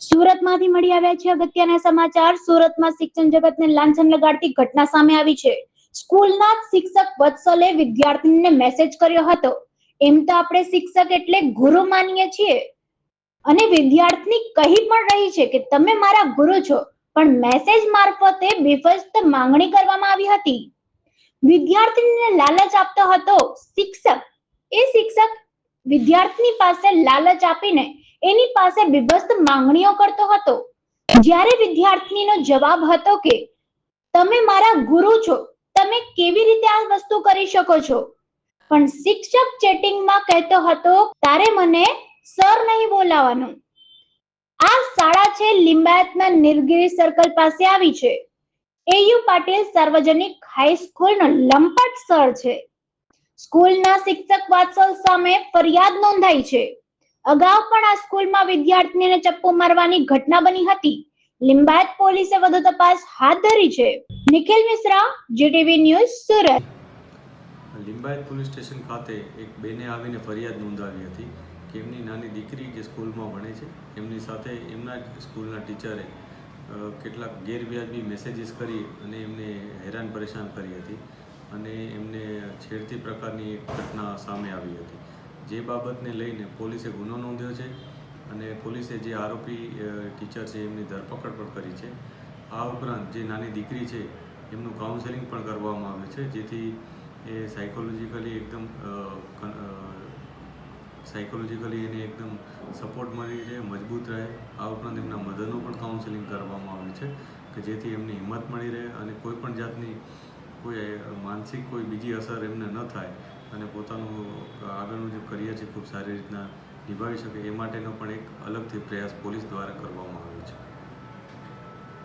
સુરતમાંથી મળી આવ્યા છે અગત્યના સમાચાર. સુરતમાં શિક્ષણ જગતને લાંછન લગાડતી ઘટના સામે આવી છે. સ્કૂલના શિક્ષક વત્સલે વિદ્યાર્થીને મેસેજ કર્યો હતો. એમ તો આપણે શિક્ષક એટલે ગુરુ માનીએ છીએ. અને વિદ્યાર્થી કહી પણ રહી છે કે તમે મારા ગુરુ છો, પણ મેસેજ મારફતે બેફસ્ત માંગણી કરવામાં આવી હતી. વિદ્યાર્થીને લાલચ આપતો હતો શિક્ષક. એ શિક્ષક વિદ્યાર્થીની પાસે લાલચ આપીને એની પાસે બીભત્સ માંગણીઓ કરતો હતો. જ્યારે વિદ્યાર્થીનો જવાબ હતો કે, તમે મારા ગુરુ છો, તમે કેવી રીતે આ વસ્તુ કરી શકો છો? પણ શિક્ષક ચેટિંગમાં કહેતો હતો, તારે મને સર નહીં બોલાવાનું આ શાળા છે લિંબાયતના નીલગીરી સર્કલ પાસે આવી છે. એયુ પાટીલ સાર્વજનિક હાઈસ્કૂલનો લંપટ સર છે. સ્કૂલના શિક્ષક વાત્સલ સામે ફરિયાદ નોંધાઈ છે. અગાઉ પણ આ સ્કૂલમાં વિદ્યાર્થીને ચપ્પુ મારવાની ઘટના બની હતી. લિંબાયત પોલીસે વધુ તપાસ હાથ ધરી છે. Nikhil Mishra, GTV news, Surat. Limbayat police station ખાતે એક બેને આવીને ફરિયાદ નોંધાવી હતી કે એમની નાની દીકરી જે સ્કૂલમાં ભણે છે, એમની સાથે એમના સ્કૂલના ટીચરે કેટલાક ગેરવ્યાજબી મેસેજીસ કરી અને એમને હેરાન પરેશાન કરી હતી અને એમને છેડતી પ્રકારની એક ઘટના સામે આવી હતી. જે બાબતને લઈને પોલીસે ગુનો નોંધ્યો છે અને પોલીસે જે આરોપી ટીચર છે એમની ધરપકડ પણ કરી છે. આ ઉપરાંત જે નાની દીકરી છે એમનું કાઉન્સેલિંગ પણ કરવામાં આવ્યું છે, જેથી એ સાયકોલોજીકલી એકદમ સાયકોલોજીકલી એને એકદમ સપોર્ટ મળી રહે, મજબૂત રહે. આ ઉપરાંત એમના મધરનું પણ કાઉન્સેલિંગ કરવામાં આવ્યું છે, કે જેથી એમને હિંમત મળી રહે અને કોઈ પણ જાતની કોઈ માનસિક કોઈ બીજી અસર એમને ન થાય અને પોતાનું આગળનું જે કરિયર છે ખૂબ સારી રીતના નિભાવી શકે એ માટેનો પણ એક અલગથી પ્રયાસ પોલીસ દ્વારા કરવામાં આવે છે.